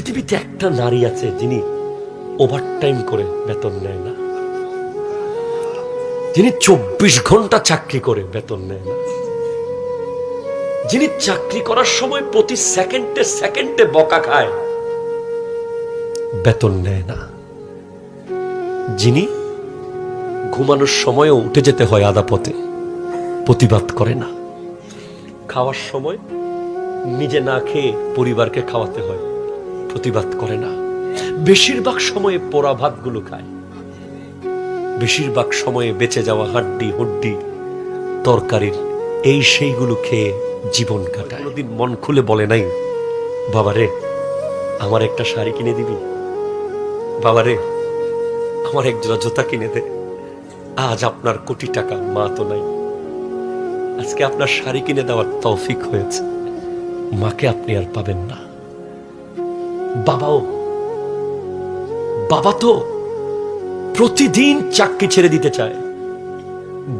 পৃথিবীতে একটা নারী আছে যিনি ওভারটাইম করে বেতন নেয় না। যিনি চব্বিশ ঘণ্টা চাকরি করে বেতন নেয় না। যিনি চাকরি করার সময় প্রতি সেকেন্ডে সেকেন্ডে বকা খায়, বেতন নেয় না। যিনি ঘুমানোর সময়ও উঠে যেতে হয় আদা পথে প্রতিবাদ করে না। খাওয়ার সময় নিজে না খেয়ে পরিবারকে খাওয়াতে হয়। প্রতিবাদ করে না। বেশিরভাগ সময়ে পোড়া ভাতগুলো খায়। বেশিরভাগ সময়ে বেঁচে যাওয়া হাড্ডি, হুড্ডি, তরকারির এই সেইগুলো খেয়ে জীবন কাটায়। কোনোদিন মন খুলে বলে নাই, বাবা রে, আমার একটা শাড়ি কিনে দিবি? বাবা রে, আমার এক জোড়া জুতা কিনে দে। আজ আপনার কোটি টাকা, মা তো নাই। আজকে আপনার শাড়ি কিনে দেওয়ার তৌফিক হয়েছে। মাকে আপনি আর পাবেন না। বাবাও। বাবা তো প্রতিদিন চাকরি ছেড়ে দিতে চায়।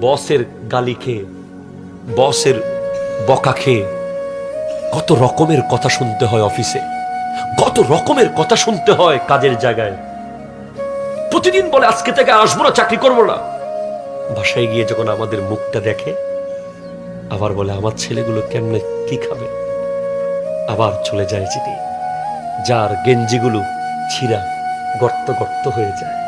বসের গালি খেয়ে, বসের বকা খেয়ে। কত রকমের কথা শুনতে হয় অফিসে। কত রকমের কথা শুনতে হয় কাজের জায়গায়। প্রতিদিন বলে, আজকে থেকে আসব না, চাকরি করব না। বাসায় গিয়ে যখন আমাদের মুখটা দেখে, আবার বলে, আমার ছেলেগুলো কেমনে কি খাবে? আবার চলে যায় যিনি যার গেঞ্জিগুলো ছিঁড়া গর্ত গর্ত হয়ে যায়।